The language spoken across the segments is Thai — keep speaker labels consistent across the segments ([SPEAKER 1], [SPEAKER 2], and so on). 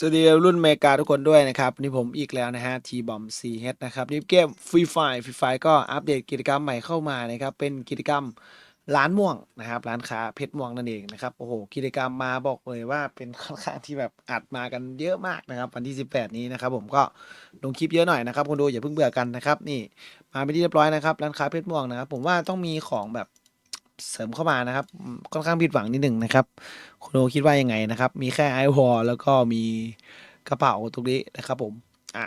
[SPEAKER 1] สวัสดีรุ่นเมกาทุกคนด้วยนะครับ นี่ผมอีกแล้วนะฮะทีบอมซีเฮดนะครับนี่เกมฟรีไฟฟรีไฟก็อัปเดตกิจกรรมใหม่เข้ามานะครับ เป็นกิจกรรมร้านม่วงนะครับ ร้านค้าเพชรม่วงนั่นเองนะครับ โอ้โห กิจกรรมมาบอกเลยว่าเป็นค่อนข้างที่แบบอัดมากันเยอะมากนะครับ วันที่ 18 นี้นะครับ ผมก็ลงคลิปเยอะหน่อยนะครับคนดูอย่าเพิ่งเบื่อกันนะครับ นี่มาไปนที่เรียบร้อยนะครับ ร้านค้าเพชรม่วงนะครับ ผมว่าต้องมีของแบบ เสริมเข้ามานะครับ ค่อนข้างผิดหวังนิดหนึ่งนะครับ คุณโอคิดว่ายังไงนะครับ มีแค่ไอวอลแล้วก็มีกระเป๋าตรงนี้นะครับผม อ่า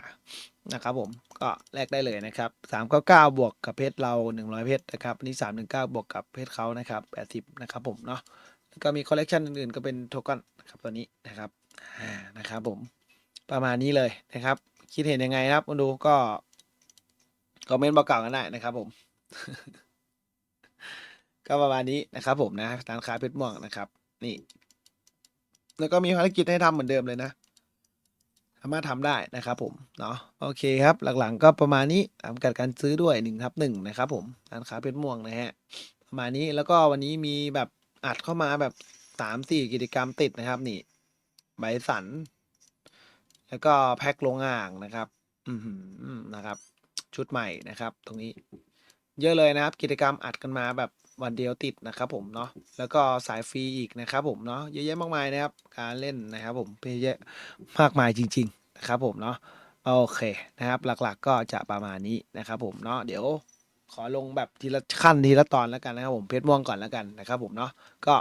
[SPEAKER 1] นะครับผมก็แลกได้เลยนะครับสามเก้าเก้าบวกกับเพชรเราหนึ่งร้อยเพชรนะครับนี่สามหนึ่งเก้าบวกกับเพชรเขานะครับแปดสิบนะครับผมเนาะแล้วก็มีคอลเลกชันอื่นๆ ก็เป็นโทกันนะครับตัวนี้นะครับอ่านะครับผมประมาณนี้เลยนะครับ คิดเห็นยังไงครับคุณดูก็คอมเมนต์บอกกล่าวกันได้นะครับผม ก็ประมาณนี้นะครับผมนะร้านค้าเพชรม่วงนะครับ นี่ แล้วก็มีภารกิจให้ทำเหมือนเดิมเลยนะสามารถทำได้นะครับผมเนาะโอเคครับ หลังๆ ก็ประมาณนี้ทำการการซื้อด้วยหนึ่งทับหนึ่งนะครับผมร้านค้าเพชรม่วงนะฮะประมาณนี้แล้วก็วันนี้มีแบบอัดเข้ามาแบบสามสี่กิจกรรมติดนะครับ นี่ใบสัน แล้วก็แพ็คลงอ่างนะครับ อือหือนะครับ ชุดใหม่นะครับ ตรงนี้ เยอะเลยนะครับ กิจกรรมอัดกันมาแบบ วันเดียวติดนะครับผมเนาะแล้วก็สายฟรีอีกนะครับผมเนาะเยอะแยะมากมายนะครับ การเล่นนะครับผมเยอะแยะมากมายจริง ๆ นะครับผมเนาะโอเคนะครับ หลักๆก็จะประมาณนี้นะครับผมเนาะเดี๋ยวขอลงแบบทีละขั้นทีละตอนแล้วกันนะครับผมเพชรม่วงก่อนแล้วกันนะครับผมเนาะก็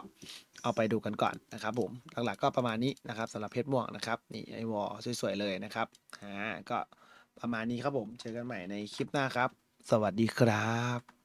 [SPEAKER 1] เอาไปดูกันก่อนนะครับผมหลักๆก็ประมาณนี้นะครับสำหรับเพชรม่วงนะครับนี่ไอวอลสวยๆเลยนะครับอ่าก็ประมาณนี้ครับผมเจอกันใหม่ในคลิปหน้าครับ สวัสดีครับ